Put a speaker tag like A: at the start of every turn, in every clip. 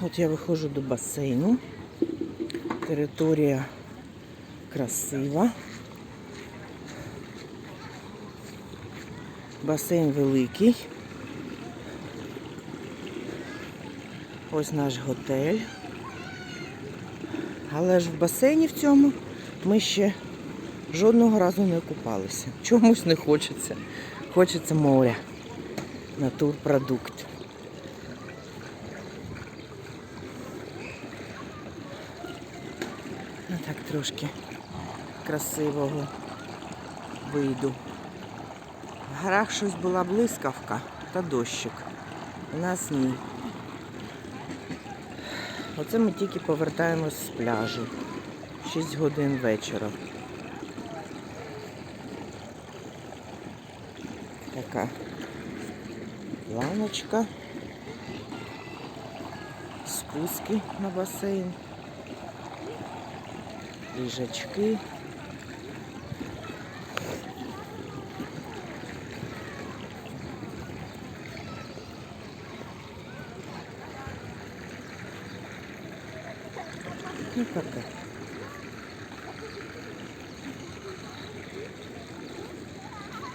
A: От я виходжу до басейну. Територія красива. Басейн великий. Ось наш готель. Але ж в басейні в цьому ми ще жодного разу не купалися. Чомусь не хочеться. Хочеться моря. Натурпродукт. Так трошки красивого виду. В горах щось була блискавка та дощик. У нас ні. Оце ми тільки повертаємось з пляжу. 6 годин вечора. Така ланочка. Спуски на басейн. Ліжачки. Ну таке.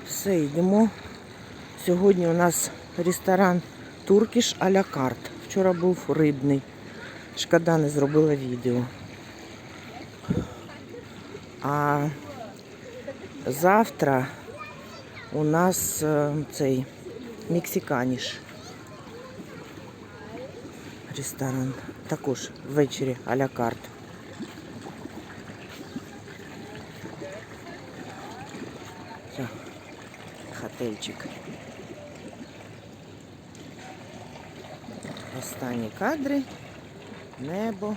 A: Все, йдемо. Сьогодні у нас ресторан Туркіш а-ля. Вчора був рибний. Шкода не зробила відео. А завтра у нас е, цей мексиканіш. Ресторан. Також ввечері а-ля карт. Готельчик. Останні кадри. Небо.